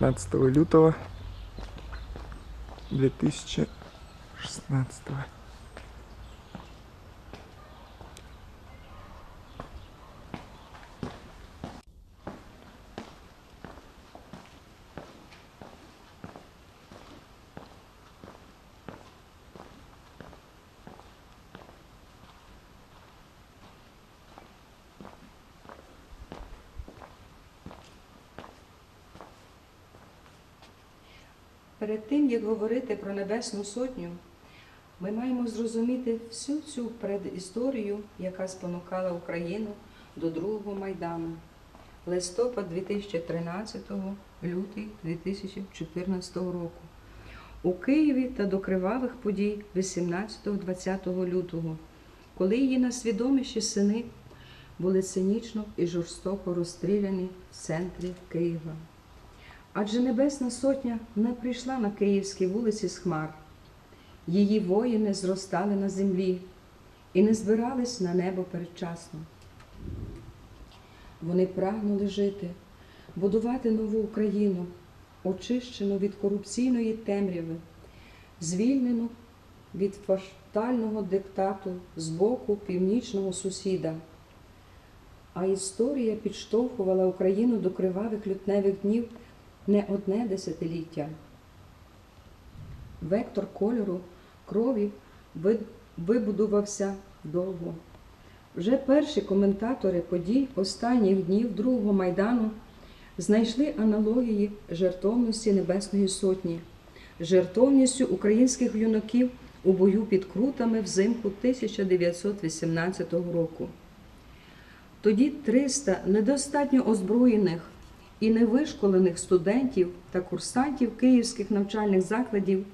15 лютого 2016. Перед тим, як говорити про Небесну Сотню, ми маємо зрозуміти всю цю предісторію, яка спонукала Україну до другого Майдану. Листопад 2013, лютий 2014 року. У Києві та до кривавих подій 18-20 лютого, коли її найсвідоміші сини були цинічно і жорстоко розстріляні в центрі Києва. Адже Небесна Сотня не прийшла на київські вулиці з хмар. Її воїни зростали на землі і не збирались на небо передчасно. Вони прагнули жити, будувати нову Україну, очищену від корупційної темряви, звільнену від фаштального диктату з боку північного сусіда. А історія підштовхувала Україну до кривавих лютневих днів не одне десятиліття. Вектор кольору крові вибудувався довго. Вже перші коментатори подій останніх днів Другого Майдану знайшли аналогії жертовності Небесної Сотні, жертовністю українських юнаків у бою під крутами взимку 1918 року. Тоді 300 недостатньо озброєних і невишколених студентів та курсантів київських навчальних закладів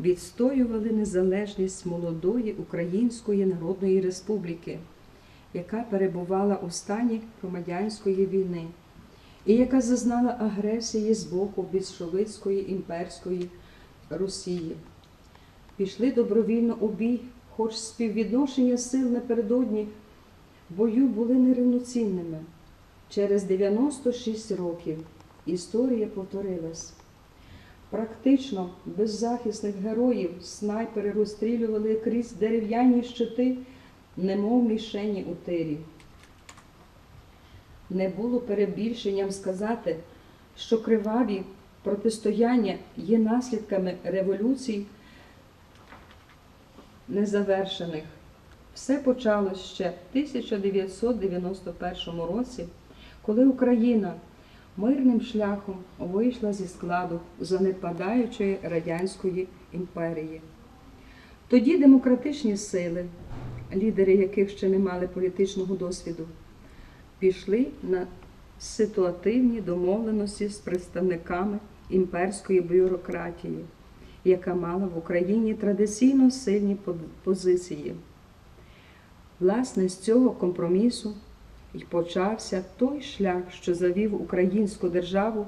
відстоювали незалежність молодої Української Народної Республіки, яка перебувала у стані громадянської війни і яка зазнала агресії з боку більшовицької імперської Росії. Пішли добровільно у бій, хоч співвідношення сил напередодні бою були нерівноцінними. Через 96 років історія повторилась. Практично беззахисних героїв снайпери розстрілювали крізь дерев'яні щити, немов мішені у тирі. Не було перебільшенням сказати, що криваві протистояння є наслідками революцій незавершених. Все почалось ще в 1991 році, коли Україна мирним шляхом вийшла зі складу занепадаючої радянської імперії. Тоді демократичні сили, лідери яких ще не мали політичного досвіду, пішли на ситуативні домовленості з представниками імперської бюрократії, яка мала в Україні традиційно сильні позиції. Власне, з цього компромісу і почався той шлях, що завів українську державу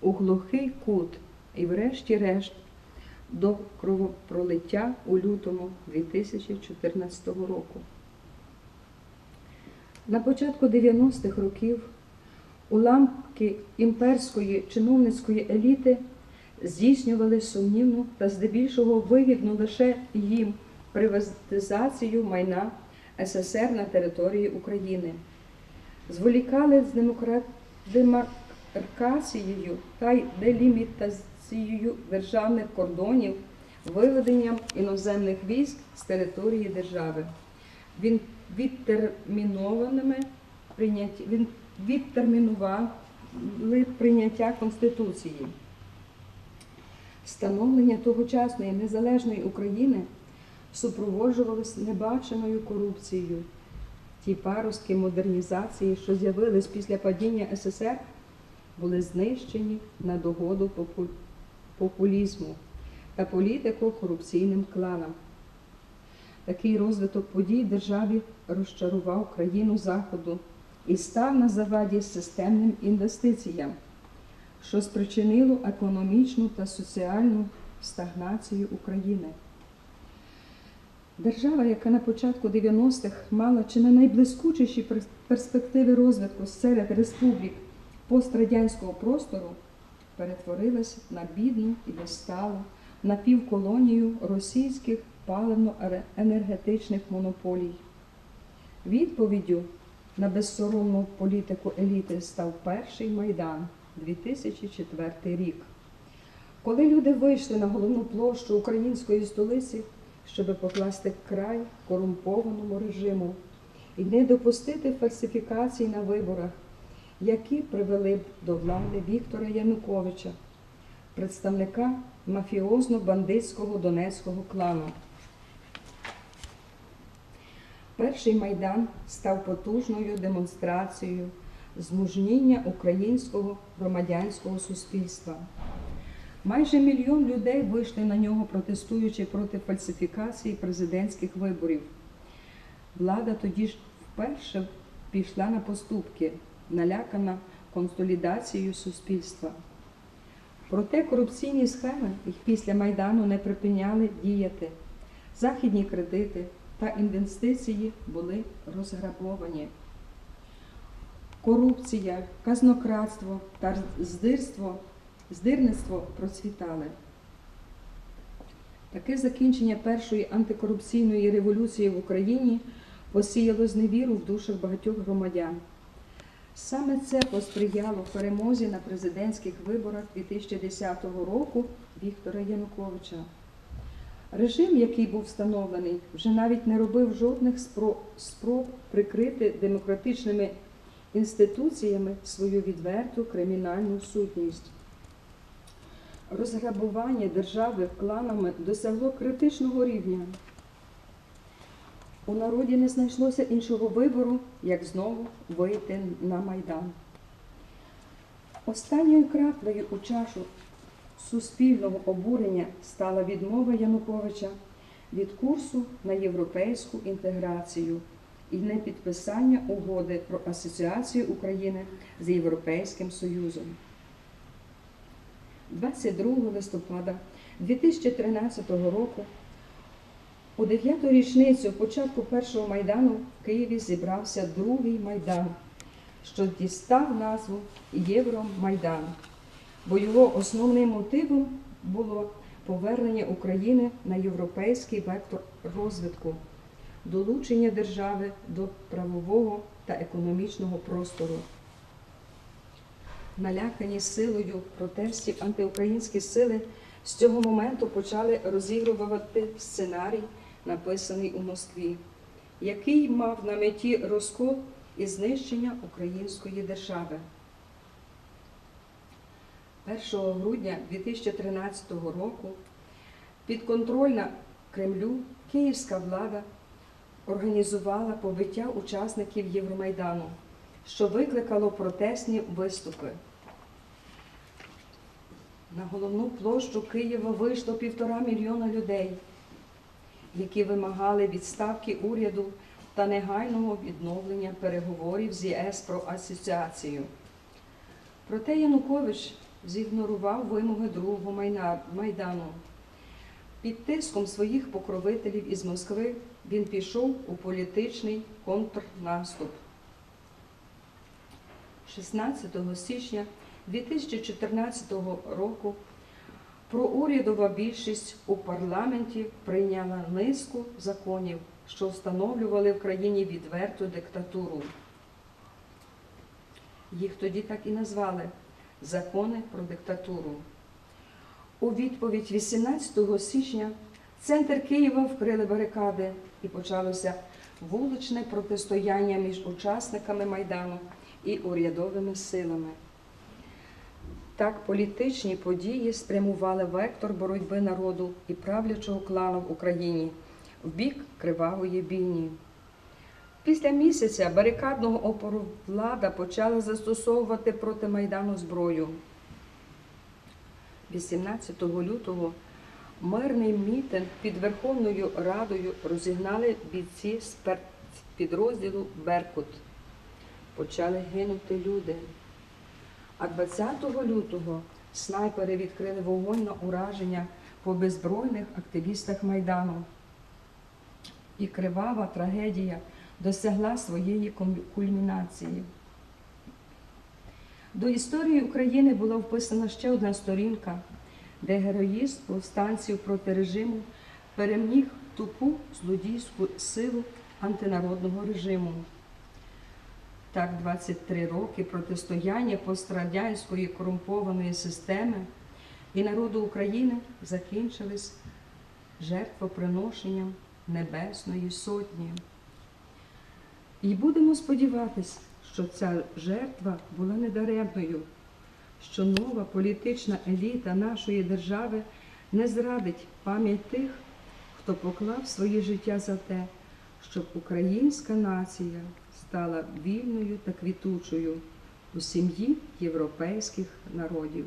у глухий кут і, врешті-решт, до кровопролиття у лютому 2014 року. На початку 90-х років уламки імперської чиновницької еліти здійснювали сумнівну та здебільшого вигідну лише їм приватизацію майна СССР на території України. Зволікали з демаркацією та делімітацією державних кордонів, виведенням іноземних військ з території держави. Він відтермінованими прийняття, він відтермінували прийняття Конституції. Становлення тогочасної незалежної України супроводжувалось небаченою корупцією. Ті паростки модернізації, що з'явились після падіння СССР, були знищені на догоду популізму та політико-корупційним кланам. Такий розвиток подій державі розчарував країну Заходу і став на заваді системним інвестиціям, що спричинило економічну та соціальну стагнацію України. Держава, яка на початку 90-х мала чи не найблискучіші перспективи розвитку серед республік пострадянського простору, перетворилася на бідну і відсталу напівколонію російських паливно-енергетичних монополій. Відповіддю на безсоромну політику еліти став перший майдан 2004 рік. Коли люди вийшли на головну площу української столиці, щоб покласти край корумпованому режиму і не допустити фальсифікацій на виборах, які привели б до влади Віктора Януковича, представника мафіозно-бандитського донецького клану. Перший майдан став потужною демонстрацією змужніння українського громадянського суспільства. Майже мільйон людей вийшли на нього, протестуючи проти фальсифікації президентських виборів. Влада тоді ж вперше пішла на поступки, налякана консолідацією суспільства. Проте корупційні схеми їх після Майдану не припиняли діяти. Західні кредити та інвестиції були розграбовані. Корупція, казнократство та здирство, здирництво процвітали. Таке закінчення першої антикорупційної революції в Україні посіяло зневіру в душах багатьох громадян. Саме це посприяло перемозі на президентських виборах 2010 року Віктора Януковича. Режим, який був встановлений, вже навіть не робив жодних спроб прикрити демократичними інституціями свою відверту кримінальну сутність. Розграбування держави кланами досягло критичного рівня. У народі не знайшлося іншого вибору, як знову вийти на Майдан. Останньою краплею у чашу суспільного обурення стала відмова Януковича від курсу на європейську інтеграцію і непідписання угоди про асоціацію України з Європейським Союзом. 22 листопада 2013 року у дев'яту річницю початку першого майдану в Києві зібрався другий майдан, що дістав назву Євромайдан, бо його основним мотивом було повернення України на європейський вектор розвитку, долучення держави до правового та економічного простору. Налякані силою протестів антиукраїнські сили з цього моменту почали розігрувати сценарій, написаний у Москві, який мав на меті розкол і знищення української держави. 1 грудня 2013 року підконтрольна Кремлю київська влада організувала побиття учасників Євромайдану, що викликало протестні виступи. На головну площу Києва вийшло півтора мільйона людей, які вимагали відставки уряду та негайного відновлення переговорів з ЄС про асоціацію. Проте Янукович зігнорував вимоги другого майдану. Під тиском своїх покровителів із Москви він пішов у політичний контрнаступ. 16 січня 2014 року проурядова більшість у парламенті прийняла низку законів, що встановлювали в країні відверту диктатуру. Їх тоді так і назвали закони про диктатуру. У відповідь 18 січня центр Києва вкрили барикади і почалося вуличне протистояння між учасниками Майдану і урядовими силами. Так політичні події спрямували вектор боротьби народу і правлячого клану в Україні в бік кривавої бійні. Після місяця барикадного опору влада почала застосовувати проти Майдану зброю. 18 лютого мирний мітинг під Верховною Радою розігнали бійці спецпідрозділу Беркут. Почали гинути люди. А 20 лютого снайпери відкрили вогонь на ураження по беззбройних активістах Майдану. І кривава трагедія досягла своєї кульмінації. До історії України була вписана ще одна сторінка, де героїст повстанців проти режиму переміг тупу злодійську силу антинародного режиму. Так, 23 роки протистояння пострадянської корумпованої системи і народу України закінчились жертвоприношенням Небесної Сотні. І будемо сподіватись, що ця жертва була недаремною, що нова політична еліта нашої держави не зрадить пам'ять тих, хто поклав своє життя за те, щоб українська нація стала вільною та квітучою у сім'ї європейських народів.